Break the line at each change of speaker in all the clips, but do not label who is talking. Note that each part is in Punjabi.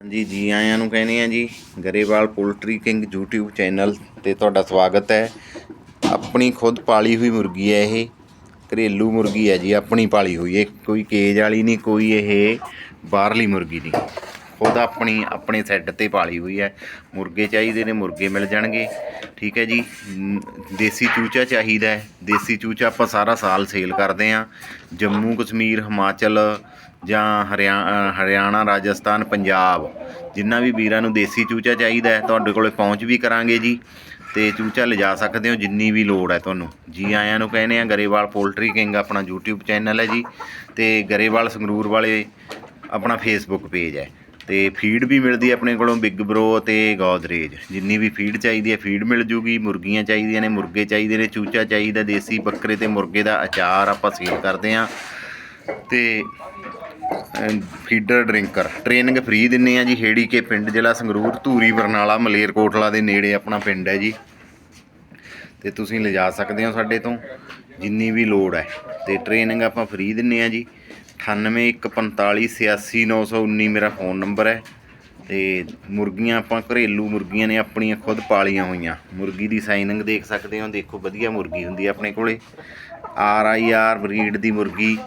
ਹਾਂਜੀ, ਜੀ ਆਇਆਂ ਨੂੰ ਕਹਿੰਦੇ ਆ ਜੀ, Grewal poultry king YouTube channel ਤੇ ਤੁਹਾਡਾ ਸਵਾਗਤ ਹੈ। ਆਪਣੀ ਖੁਦ ਪਾਲੀ ਹੋਈ ਮੁਰਗੀ ਹੈ ਇਹ, ਘਰੇਲੂ ਮੁਰਗੀ ਹੈ ਜੀ, ਆਪਣੀ ਪਾਲੀ ਹੋਈ ਇਹ ਕੋਈ ਕੇਜ ਵਾਲੀ ਨਹੀਂ, ਕੋਈ ਇਹ ਬਾਹਰਲੀ ਮੁਰਗੀ ਨਹੀਂ। ਖੁਦ ਆਪਣੀ, ਆਪਣੇ ਸੈੱਟ ਤੇ ਪਾਲੀ ਹੋਈ ਹੈ। ਮੁਰਗੇ ਚਾਹੀਦੇ ਨੇ, ਮੁਰਗੇ ਮਿਲ ਜਾਣਗੇ। ਠੀਕ ਹੈ ਜੀ। ਦੇਸੀ ਚੂਚਾ ਚਾਹੀਦਾ ਹੈ। ਦੇਸੀ ਚੂਚਾ ਆਪਾਂ ਸਾਰਾ ਸਾਲ ਸੇਲ ਕਰਦੇ ਆ ਜੰਮੂ, ਕਸ਼ਮੀਰ, ਹਿਮਾਚਲ ਜਾਂ ਹਰਿਆ- ਹਰਿਆਣਾ, ਰਾਜਸਥਾਨ, ਪੰਜਾਬ। ਜਿੰਨਾ ਵੀ ਵੀਰਾਂ ਨੂੰ ਦੇਸੀ ਚੂਚਾ ਚਾਹੀਦਾ ਹੈ, ਤੁਹਾਡੇ ਕੋਲੇ ਪਹੁੰਚ ਵੀ ਕਰਾਂਗੇ ਜੀ। ਤੇ ਚੂਚਾ ਲਿਜਾ ਸਕਦੇ ਹੋ, ਜਿੰਨੀ ਵੀ ਲੋੜ ਹੈ ਤੁਹਾਨੂੰ। ਜੀ ਆਇਆਂ ਨੂੰ ਕਹਿੰਦੇ ਆ ਗਰੇਵਾਲ ਪੋਲਟਰੀ ਕਿੰਗ ਆਪਣਾ YouTube ਚੈਨਲ ਹੈ ਜੀ। ਤੇ ਗਰੇਵਾਲ ਸੰਗਰੂਰ ਵਾਲੇ ਆਪਣਾ ਫੇਸਬੁੱਕ ਪੇਜ ਹੈ। ਤੇ ਫੀਡ ਵੀ ਮਿਲਦੀ ਹੈ ਆਪਣੇ ਕੋਲੋਂ ਬਿਗ ਬਰੋ ਤੇ ਗੋਦਰੇਜ ਜਿੰਨੀ ਵੀ ਫੀਡ ਚਾਹੀਦੀ ਹੈ ਫੀਡ ਮਿਲ ਜੂਗੀ। ਮੁਰਗੀਆਂ ਚਾਹੀਦੀਆਂ ਨੇ, ਮੁਰਗੇ ਚਾਹੀਦੇ ਨੇ, ਚੂਚਾ ਚਾਹੀਦਾ, ਦੇਸੀ ਬੱਕਰੇ ਤੇ ਮੁਰਗੇ ਦਾ ਅਚਾਰ ਆਪਾਂ ਸੇਲ ਕਰਦੇ ਆ ਤੇ ਫੀਡਰ ਡਰਿੰਕਰ ਟ੍ਰੇਨਿੰਗ ਫ੍ਰੀ ਦਿੰਨੇ ਆ ਜੀ। ਹੇੜੀ ਕੇ ਪਿੰਡ ਜ਼ਿਲ੍ਹਾ ਸੰਗਰੂਰ, ਧੂਰੀ, ਬਰਨਾਲਾ ਮਲੇਰਕੋਟਲਾ ਦੇ ਨੇੜੇ ਆਪਣਾ ਪਿੰਡ ਹੈ ਜੀ। ਤੇ ਤੁਸੀਂ ਲਿਜਾ ਸਕਦੇ ਹੋ ਸਾਡੇ ਤੋਂ, ਜਿੰਨੀ ਵੀ ਲੋੜ ਹੈ। ਤੇ ਟ੍ਰੇਨਿੰਗ ਆਪਾਂ ਫ੍ਰੀ ਦਿੰਨੇ ਆ ਜੀ। 9815486919 ਮੇਰਾ ਫੋਨ ਨੰਬਰ ਹੈ ਤੇ ਮੁਰਗੀਆਂ ਆਪਾਂ ਘਰੇਲੂ ਮੁਰਗੀਆਂ ਨੇ ਆਪਣੀਆਂ ਖੁਦ ਪਾਲੀਆਂ ਹੋਈਆਂ ਮੁਰਗੀ ਦੀ ਸਾਈਨਿੰਗ ਦੇਖ ਸਕਦੇ ਹੋ ਦੇਖੋ ਵਧੀਆ ਮੁਰਗੀ ਹੁੰਦੀ ਹੈ ਆਪਣੇ ਕੋਲੇ ਆਰ ਆਈ ਆਰ ਬਰੀਡ ਦੀ ਮੁਰਗੀ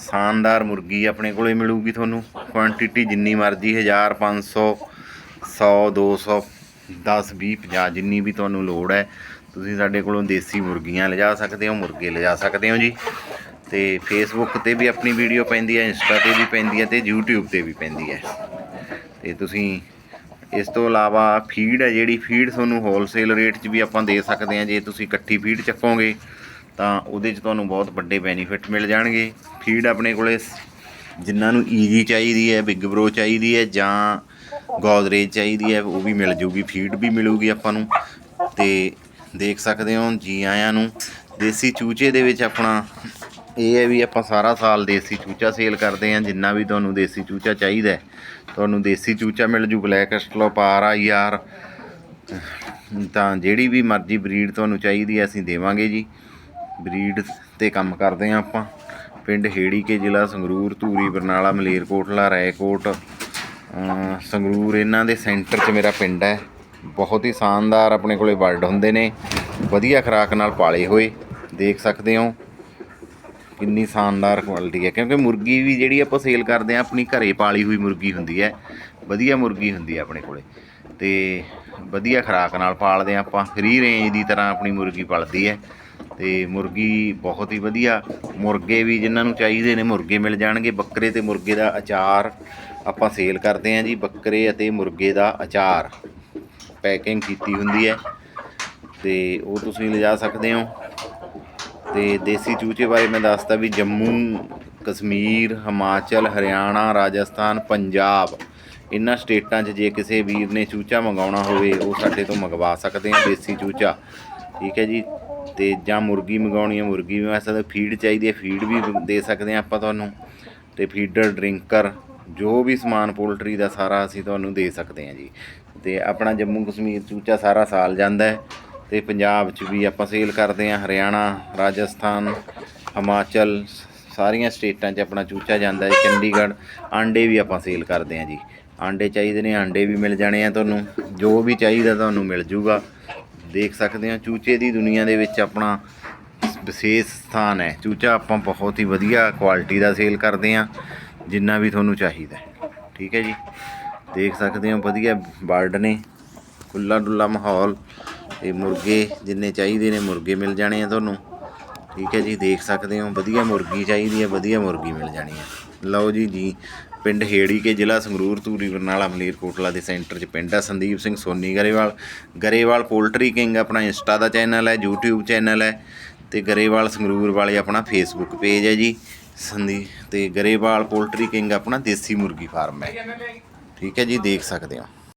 ਸ਼ਾਨਦਾਰ ਮੁਰਗੀ ਆਪਣੇ ਕੋਲੇ ਮਿਲੂਗੀ ਤੁਹਾਨੂੰ ਕੁਆਂਟੀਟੀ ਜਿੰਨੀ ਮਰਜ਼ੀ 1000 500 100 200 10 20 50 ਜਿੰਨੀ ਵੀ ਤੁਹਾਨੂੰ ਲੋੜ ਹੈ ਤੁਸੀਂ ਸਾਡੇ ਕੋਲੋਂ ਦੇਸੀ ਮੁਰਗੀਆਂ ਲਿਜਾ ਸਕਦੇ ਹੋ ਮੁਰਗੇ ਲਿਜਾ ਸਕਦੇ ਹੋ ਜੀ ਤੇ ਫੇਸਬੁੱਕ ਤੇ ਵੀ ਆਪਣੀ ਵੀਡੀਓ ਪੈਂਦੀ ਹੈ ਇੰਸਟਾ ਤੇ ਵੀ ਪੈਂਦੀ ਹੈ ਤੇ YouTube ਤੇ ਵੀ ਪੈਂਦੀ ਹੈ। ਤੇ ਤੁਸੀਂ ਇਸ ਤੋਂ ਇਲਾਵਾ ਫੀਡ ਹੈ ਜਿਹੜੀ ਫੀਡ ਤੁਹਾਨੂੰ ਹੋਲਸੇਲ ਰੇਟ 'ਚ ਵੀ ਆਪਾਂ ਦੇ ਸਕਦੇ ਹਾਂ। ਜੇ ਤੁਸੀਂ ਇਕੱਠੀ ਫੀਡ ਚੱਕੋਗੇ ਤਾਂ ਉਹਦੇ 'ਚ ਤੁਹਾਨੂੰ ਬਹੁਤ ਵੱਡੇ ਬੈਨੀਫਿਟ ਮਿਲ ਜਾਣਗੇ। ਫੀਡ ਆਪਣੇ ਕੋਲੇ ਸ- ਜਿਨ੍ਹਾਂ ਨੂੰ ਈਜੀ ਚਾਹੀਦੀ ਹੈ ਬਿਗ ਬਰੋ ਚਾਹੀਦੀ ਹੈ ਜਾਂ ਗੋਦਰੇਜ ਚਾਹੀਦੀ ਹੈ, ਉਹ ਵੀ ਮਿਲ ਜੂਗੀ। ਫੀਡ ਵੀ ਮਿਲੂਗੀ ਆਪਾਂ ਨੂੰ। ਤੇ ਦੇਖ ਸਕਦੇ ਹੋ ਜੀ ਆਇਆਂ ਨੂੰ। ਦੇਸੀ ਚੂਚੇ ਦੇ ਵਿੱਚ ਆਪਣਾ ਇਹ ਹੈ ਵੀ ਆਪਾਂ ਸਾਰਾ ਸਾਲ ਦੇਸੀ ਚੂਚਾ ਸੇਲ ਕਰਦੇ ਹਾਂ, ਜਿੰਨਾ ਵੀ ਤੁਹਾਨੂੰ ਦੇਸੀ ਚੂਚਾ ਚਾਹੀਦਾ ਤੁਹਾਨੂੰ ਦੇਸੀ ਚੂਚਾ ਮਿਲ ਜੂ, black australorp R I R. ਤਾਂ ਜਿਹੜੀ ਵੀ ਮਰਜ਼ੀ ਬਰੀਡ ਤੁਹਾਨੂੰ ਚਾਹੀਦੀ ਹੈ, ਅਸੀਂ ਦੇਵਾਂਗੇ ਜੀ। ਬਰੀਡ ਤੇ ਕੰਮ ਕਰਦੇ ਹਾਂ ਆਪਾਂ। ਪਿੰਡ ਹੇੜੀ ਕੇ ਜ਼ਿਲ੍ਹਾ ਸੰਗਰੂਰ, ਧੂਰੀ, ਬਰਨਾਲਾ, ਮਲੇਰਕੋਟਲਾ, ਰਾਏਕੋਟ। ਸੰਗਰੂਰ ਇਹਨਾਂ ਦੇ ਸੈਂਟਰ 'ਚ ਮੇਰਾ ਪਿੰਡ ਹੈ। ਬਹੁਤ ਹੀ ਸ਼ਾਨਦਾਰ ਆਪਣੇ ਕੋਲੇ ਬਰਡ ਹੁੰਦੇ ਨੇ। ਵਧੀਆ ਖੁਰਾਕ ਨਾਲ ਪਾਲੇ ਹੋਏ, ਦੇਖ ਸਕਦੇ ਹੋ। ਕਿੰਨੀ ਸ਼ਾਨਦਾਰ ਕੁਆਲਿਟੀ ਹੈ, ਕਿਉਂਕਿ ਮੁਰਗੀ ਵੀ ਜਿਹੜੀ ਆਪਾਂ ਸੇਲ ਕਰਦੇ ਆ ਆਪਣੀ ਘਰੇ ਪਾਲੀ ਹੋਈ ਮੁਰਗੀ ਹੁੰਦੀ ਹੈ, ਵਧੀਆ ਮੁਰਗੀ ਹੁੰਦੀ ਹੈ ਆਪਣੇ ਕੋਲੇ। ਤੇ ਵਧੀਆ ਖੁਰਾਕ ਨਾਲ ਪਾਲਦੇ ਆ ਆਪਾਂ ਫ੍ਰੀ ਰੇਂਜ ਦੀ ਤਰ੍ਹਾਂ ਆਪਣੀ ਮੁਰਗੀ ਪਲਦੀ ਹੈ। ਤੇ ਮੁਰਗੀ ਬਹੁਤ ਹੀ ਵਧੀਆ, ਮੁਰਗੇ ਵੀ ਜਿਨ੍ਹਾਂ ਨੂੰ ਚਾਹੀਦੇ ਨੇ ਮੁਰਗੇ ਮਿਲ ਜਾਣਗੇ। ਬੱਕਰੇ ਤੇ ਮੁਰਗੇ ਦਾ ਅਚਾਰ ਆਪਾਂ ਸੇਲ ਕਰਦੇ ਆ ਜੀ, ਬੱਕਰੇ ਅਤੇ ਮੁਰਗੇ ਦਾ ਅਚਾਰ। ਪੈਕਿੰਗ ਕੀਤੀ ਹੁੰਦੀ ਹੈ, ਤੇ ਉਹ ਤੁਸੀਂ ਲਿਜਾ ਸਕਦੇ ਹੋ। ਤੇ ਦੇਸੀ ਚੂਚੇ ਬਾਰੇ ਮੈਂ ਦੱਸਤਾ ਵੀ ਜੰਮੂ, ਕਸ਼ਮੀਰ, ਹਿਮਾਚਲ, ਹਰਿਆਣਾ, ਰਾਜਸਥਾਨ, ਪੰਜਾਬ ਇਹਨਾਂ ਸਟੇਟਾਂ 'ਚ ਜੇ ਕਿਸੇ ਵੀਰ ਨੇ ਚੂਚਾ ਮੰਗਾਉਣਾ ਹੋਵੇ, ਉਹ ਸਾਡੇ ਤੋਂ ਮੰਗਵਾ ਸਕਦੇ ਆ ਦੇਸੀ ਚੂਚਾ। ਠੀਕ ਹੈ ਜੀ? ਤੇ ਜਾਂ ਮੁਰਗੀ ਮੰਗਾਉਣੀ ਹੈ ਮੁਰਗੀ ਵੀ ਵੈਸੇ ਤਾਂ ਫੀਡ ਚਾਹੀਦੀ ਹੈ, ਫੀਡ ਵੀ ਦੇ ਸਕਦੇ ਆ ਆਪਾਂ ਤੁਹਾਨੂੰ। ਤੇ ਫੀਡਰ, ਡਰਿੰਕਰ, ਜੋ ਵੀ ਸਮਾਨ ਪੋਲਟਰੀ ਦਾ ਸਾਰਾ ਅਸੀਂ ਤੁਹਾਨੂੰ ਦੇ ਸਕਦੇ ਹਾਂ ਜੀ। ਤੇ ਆਪਣਾ ਜੰਮੂ ਕਸ਼ਮੀਰ ਚੂਚਾ ਸਾਰਾ ਸਾਲ ਜਾਂਦਾ ਹੈ। ਤੇ ਪੰਜਾਬ 'ਚ ਵੀ ਆਪਾਂ ਸੇਲ ਕਰਦੇ ਹਾਂ, ਹਰਿਆਣਾ, ਰਾਜਸਥਾਨ, ਹਿਮਾਚਲ, ਸਾਰੀਆਂ ਸਟੇਟਾਂ 'ਚ ਆਪਣਾ ਚੂਚਾ ਜਾਂਦਾ ਹੈ ਚੰਡੀਗੜ੍ਹ, ਆਂਡੇ ਵੀ ਆਪਾਂ ਸੇਲ ਕਰਦੇ ਹਾਂ ਜੀ। ਆਂਡੇ ਚਾਹੀਦੇ ਨੇ, ਆਂਡੇ ਵੀ ਮਿਲ ਜਾਣੇ ਆ ਤੁਹਾਨੂੰ, ਜੋ ਵੀ ਚਾਹੀਦਾ ਤੁਹਾਨੂੰ ਮਿਲ ਜੂਗਾ। ਦੇਖ ਸਕਦੇ ਹੋ, ਚੂਚੇ ਦੀ ਦੁਨੀਆ ਦੇ ਵਿੱਚ ਆਪਣਾ ਵਿਸ਼ੇਸ਼ ਸਥਾਨ ਹੈ। ਚੂਚਾ ਆਪਾਂ ਬਹੁਤ ਹੀ ਵਧੀਆ ਕੁਆਲਿਟੀ ਦਾ ਸੇਲ ਕਰਦੇ ਹਾਂ, ਜਿੰਨਾ ਵੀ ਤੁਹਾਨੂੰ ਚਾਹੀਦਾ ਠੀਕ ਹੈ ਜੀ? ਦੇਖ ਸਕਦੇ ਹੋ, ਵਧੀਆ ਬਰਡ ਨੇ। ਖੁੱਲਾ ਡੁੱਲਾ ਮਾਹੌਲ। ਤੇ ਮੁਰਗੇ ਜਿੰਨੇ ਚਾਹੀਦੇ ਨੇ ਮੁਰਗੇ ਮਿਲ ਜਾਣੇ ਆ ਤੁਹਾਨੂੰ। ਠੀਕ ਹੈ ਜੀ, ਦੇਖ ਸਕਦੇ ਹੋ, ਵਧੀਆ ਮੁਰਗੀ ਚਾਹੀਦੀ ਹੈ, ਵਧੀਆ ਮੁਰਗੀ ਮਿਲ ਜਾਣੀ ਹੈ। ਲਓ ਜੀ ਜੀ, ਪਿੰਡ ਹੇੜੀ ਕੇ ਜ਼ਿਲ੍ਹਾ ਸੰਗਰੂਰ, ਧੂਰੀ, ਬਰਨਾਲਾ ਮਲੇਰਕੋਟਲਾ ਦੇ ਸੈਂਟਰ 'ਚ ਪਿੰਡ ਆ ਸੰਦੀਪ ਸਿੰਘ ਸੋਨੀ ਗਰੇਵਾਲ। ਗਰੇਵਾਲ ਪੋਲਟਰੀ ਕਿੰਗ ਆਪਣਾ ਇੰਸਟਾ ਦਾ ਚੈਨਲ ਹੈ, YouTube ਚੈਨਲ ਹੈ ਤੇ ਗਰੇਵਾਲ ਸੰਗਰੂਰ ਵਾਲੇ ਆਪਣਾ ਫੇਸਬੁੱਕ ਪੇਜ ਹੈ ਜੀ। ਸੰਦੀ, ਤੇ ਗਰੇਵਾਲ ਪੋਲਟਰੀ ਕਿੰਗ ਆਪਣਾ ਦੇਸੀ ਮੁਰਗੀ ਫਾਰਮ ਹੈ। ਠੀਕ ਹੈ ਜੀ, ਦੇਖ ਸਕਦੇ ਹੋ।